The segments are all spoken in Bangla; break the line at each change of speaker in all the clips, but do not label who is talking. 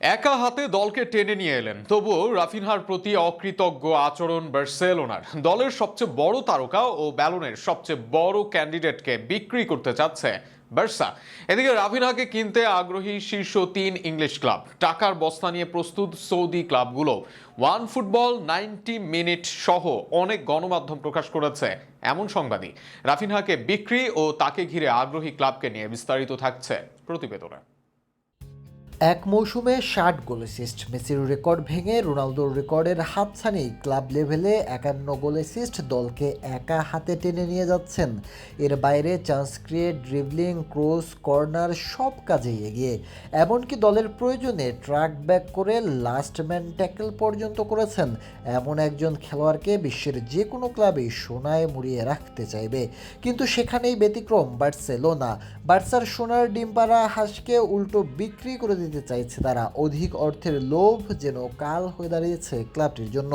একা হাতে দলকে টেনে নিয়ে এলেন। তবুও রাফিনহার প্রতি অকৃতজ্ঞ আচরণ বার্সেলোনার। দলের সবচেয়ে বড় তারকা ও ব্যালনের সবচেয়ে বড় ক্যান্ডিডেটকে বিক্রি করতে চাচ্ছে বার্সা। এদিকে রাফিনহাকে কিনতে আগ্রহী শীর্ষ তিন ইংলিশ ক্লাব। টাকার বস্তা নিয়ে প্রস্তুত সৌদি ক্লাবগুলো। ওয়ান ফুটবল নাইনটি মিনিট সহ অনেক গণমাধ্যম প্রকাশ করেছে এমন সংবাদই। রাফিনহাকে বিক্রি ও তাকে ঘিরে আগ্রহী ক্লাবকে নিয়ে বিস্তারিত থাকছে প্রতিবেদনে।
এক মৌসুমে ষাট গোল অ্যাসিস্ট মেসির রেকর্ড ভেঙে রোনালদোর রেকর্ডের হাতছানি ক্লাব লেভেলে একান্ন গোল অ্যাসিস্ট দলকে একা হাতে টেনে নিয়ে যাচ্ছেন। এর বাইরে chance create dribbling cross corner সব কাজেই এগিয়ে। এমনকি দলের প্রয়োজনে ট্রাক ব্যাক করে লাস্ট ম্যান ট্যাকেল পর্যন্ত করেছেন। এমন একজন খেলোয়াড়কে বিশ্বের যে কোনো ক্লাবেই সোনায় মুড়িয়ে রাখতে চাইবে। কিন্তু সেখানেই ব্যতিক্রম বার্সেলোনা। বার্সার সোনার ডিমপাড়া হাঁসকে উল্টো বিক্রি করে দিতে চাইছে তারা। অধিক অর্থের লোভ যেন কাল হয়ে দাঁড়িয়েছে ক্লাবটির জন্য।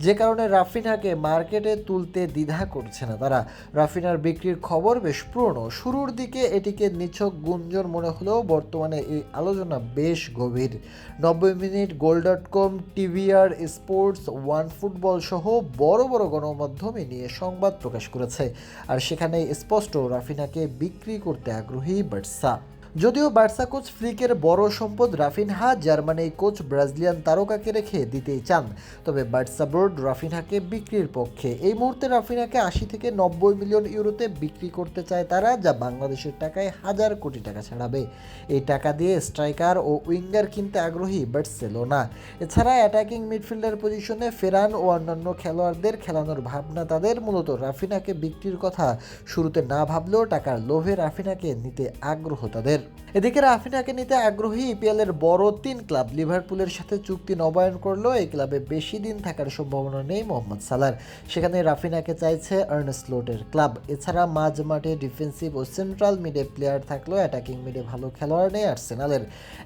যে কারণে রাফিনাকে মার্কেটে তুলতে দ্বিধা করছে না তারা। রাফিনার বিক্রির খবর বেশ পুরনো। শুরুর দিকে এটিকে নিছক গুঞ্জন মনে হলেও বর্তমানে এই আলোচনা বেশ গভীর। নব্বই minute goal dot com, TVR sports, one football সহ বড় বড় গণমাধ্যমে নিয়ে সংবাদ প্রকাশ করেছে। আর সেখানে স্পষ্ট, রাফিনাকে বিক্রি করতে আগ্রহী বার্সা। যদিও বার্সা কোচ ফ্লিকের বড় সম্পদ রাফিনহা জার্মানি কোচ ব্রাজিলিয়ান তারকাকে রেখে দিতেই চান। তবে বার্সা বোর্ড রাফিনহাকে বিক্রির পক্ষে। এই মুহূর্তে রাফিনহাকে আশি থেকে নব্বই মিলিয়ন ইউরোতে বিক্রি করতে চায় তারা, যা বাংলাদেশের টাকায় হাজার কোটি টাকা ছাড়াবে। এই টাকা দিয়ে স্ট্রাইকার ও উইঙ্গার কিনতে আগ্রহী বার্সেলোনা। এছাড়া অ্যাটাকিং মিডফিল্ডার পজিশনে ফেরান ও অন্যান্য খেলোয়াড়দের খেলানোর ভাবনা তাদের। মূলত রাফিনাকে বিক্রির কথা শুরুতে না ভাবলেও টাকার লোভে রাফিনাকে নিতে আগ্রহ তাদের। এদিকে রাফিনাকে নিতে আগ্রহী ইপিএল এর বড় তিন ক্লাব লিভারপুলের সাথে চুক্তি নবায়ন করলেও এই ক্লাবে বেশি দিন থাকার সম্ভাবনা নেই মোহাম্মদ সালার সেখানে রাফিনাকে চাইছে আর্নেস্ট লোটের ক্লাব। এছাড়া মাঝ মাঠে ডিফেন্সিভ ও সেন্ট্রাল মিডে প্লেয়ার থাকলেও অ্যাটাকিং মিডে ভালো খেলোয়াড় নেই আর্সেনালের।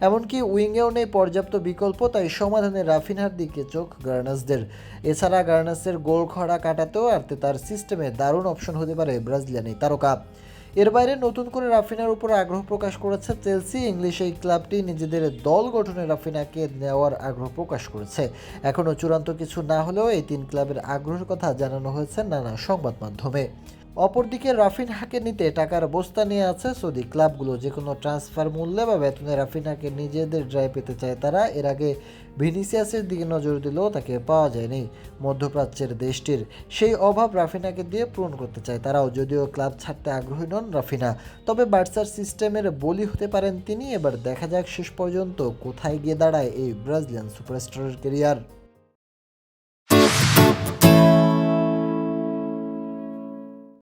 এমনকি উইংয়েও নেই পর্যাপ্ত বিকল্প, তাই সমাধানে রাফিনার দিকে চোখ গার্নাসদের। এছাড়া গার্নাসের গোল খরা কাটাতেও আর তার সিস্টেমে দারুণ অপশন হতে পারে ব্রাজিলিয়ান এই তারকা। এর বাইরে নতুন করে রাফিনার উপর আগ্রহ প্রকাশ করেছে চেলসি। ইংলিশ এই ক্লাবটি নিজেদের দল গঠনে রাফিনাকে নেওয়ার আগ্রহ প্রকাশ করেছে। এখনও চূড়ান্ত কিছু না হলেও এই তিন ক্লাবের আগ্রহের কথা জানানো হয়েছে নানা সংবাদ মাধ্যমে। অপরদিকে রাফিনহাকে নিতে টাকার বস্তা নিয়ে আছে সৌদি ক্লাবগুলো। যে কোনো ট্রান্সফার মূল্যে বা বেতনে রাফিনহাকে নিজেদের ড্রাই পেতে চায় তারা, এর আগে ভিনিসিয়াসের দিকে নজর দিলেও তাকে পাওয়া যায়নি মধ্যপ্রাচ্যের দেশটির। সেই অভাব রাফিনাকে দিয়ে পূরণ করতে চায় তারাও, যদিও ক্লাব ছাড়তে আগ্রহী নন রাফিনা। তবে বার্সার সিস্টেমের বলি হতে পারেন তিনি। এবার দেখা যাক শেষ পর্যন্ত কোথায় গিয়ে দাঁড়ায় এই ব্রাজিলিয়ান সুপারস্টারের কেরিয়ার